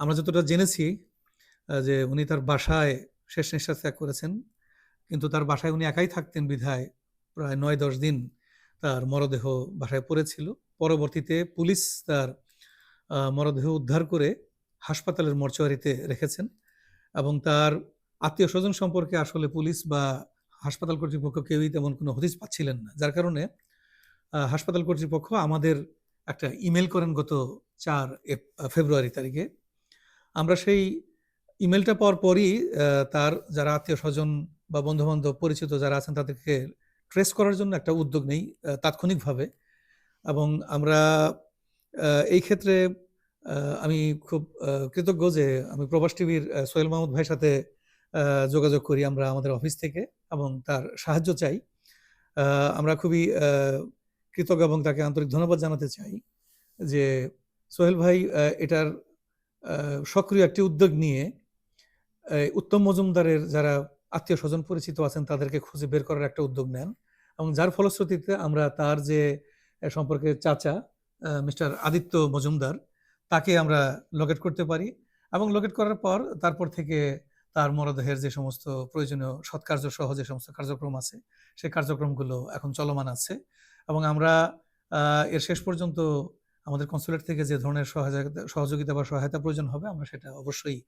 আমরা যতটা জেনেছি যে উনি তার বাসায় শেষ নিঃশ্বাস ত্যাগ করেছেন, কিন্তু তার বাসায় উনি একাই থাকতেন বিধায় প্রায় নয় দশ দিন তার মরদেহ বাসায় পড়েছিল। পরবর্তীতে পুলিশ তার মরদেহ উদ্ধার করে হাসপাতালের মর্চুয়ারিতে রেখেছেন এবং তার আত্মীয় স্বজন সম্পর্কে আসলে পুলিশ বা হাসপাতাল কর্তৃপক্ষ কেউই তেমন কোনো হদিস পাচ্ছিলেন না। যার কারণে হাসপাতাল কর্তৃপক্ষ আমাদের একটা ইমেল করেন গত চার ফেব্রুয়ারি তারিখে। আমরা সেই ইমেলটা পাওয়ার পরই তার যারা আত্মীয় স্বজন বা বন্ধুবান্ধব, পরিচিত যারা আছেন তাদেরকে ট্রেস করার জন্য একটা উদ্যোগ নেই তাৎক্ষণিকভাবে। এবং আমরা এই ক্ষেত্রে আমি খুব কৃতজ্ঞ যে আমি প্রবাস টিভির সোহেল মাহমুদ ভাইয়ের সাথে যোগাযোগ করি আমরা আমাদের অফিস থেকে এবং তার সাহায্য চাই। আমরা খুবই কৃতজ্ঞ এবং তাকে আন্তরিক ধন্যবাদ জানাতে চাই যে সোহেল ভাই এটার সক্রিয় একটি উদ্যোগ নিয়ে উত্তম মজুমদারের যারা আত্মীয় স্বজন পরিচিত আছেন তাদেরকে খুঁজে বের করার একটা উদ্যোগ নেন এবং যার ফলশ্রুতিতে আমরা তার যে সম্পর্কে চাচা মিস্টার আদিত্য মজুমদার, তাকে আমরা লোকেট করতে পারি এবং লোকেট করার পর তারপর থেকে তার মরদেহের যে সমস্ত প্রয়োজনীয় সৎকার্য সহ যে সমস্ত কার্যক্রম আছে সেই কার্যক্রমগুলো এখন চলমান আছে এবং আমরা এর শেষ পর্যন্ত আমাদের কনসুলেট থেকে যে ধরনের সহযোগিতা সহযোগিতা বা সহায়তা প্রয়োজন হবে আমরা সেটা অবশ্যই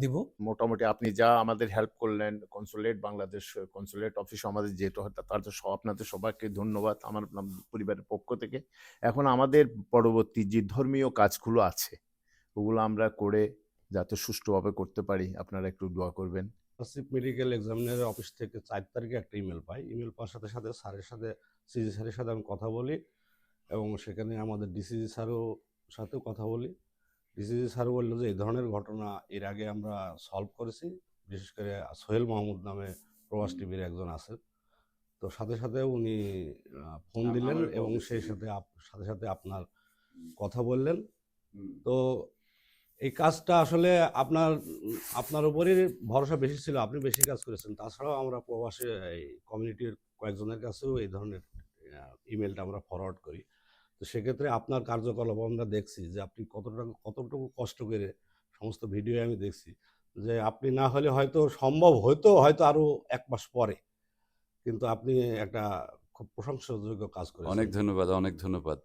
দিব। মোটামুটি আপনি যা আমাদের হেল্প করলেন কনসুলেট বাংলাদেশ কনসুলেট অফিস আমাদের যেহেতু তার তো সব- আপনাদের সবাইকে ধন্যবাদ আমার পরিবারের পক্ষ থেকে। এখন আমাদের পরবর্তী যে ধর্মীয় কাজগুলো আছে ওগুলো আমরা করে যাতে সুষ্ঠুভাবে করতে পারি আপনারা একটু দোয়া করবেন। মেডিকেল এক্সামিনারের অফিস থেকে চার তারিখে একটা ইমেল পাই। ইমেল পাওয়ার সাথে সাথে স্যারের সাথে সিজি স্যারের সাথে আমি কথা বলি। এবং সেখানে আমাদের ডিসিজি স্যারও সাথেও কথা বলি। ডিসিজি স্যারও বলল যে এই ধরনের ঘটনা এর আগে আমরা সলভ করেছি। বিশেষ করে সোহেল মাহমুদ নামে প্রবাস টিভির একজন আছেন তো সাথে সাথে উনি ফোন দিলেন এবং সেই সাথে সাথে সাথে আপনার কথা বললেন। তো এই কাজটা আসলে আপনার আপনার উপরই ভরসা বেশি ছিল। আপনি বেশি কাজ করেছেন। তাছাড়াও আমরা প্রবাসে এই কমিউনিটির কয়েকজনের কাছেও এই ধরনের ইমেলটা আমরা ফরওয়ার্ড করি। তো সেক্ষেত্রে আপনার কার্যকলাপ আমরা দেখছি যে আপনি কতটা, কতটুকু কষ্ট করে সমস্ত ভিডিও আমি দেখছি যে আপনি না হলে হয়তো সম্ভব হয়তো হয়তো আরও এক মাস পরে কিন্তু আপনি একটা খুব প্রশংসাযোগ্য কাজ করেন অনেক ধন্যবাদ অনেক ধন্যবাদ।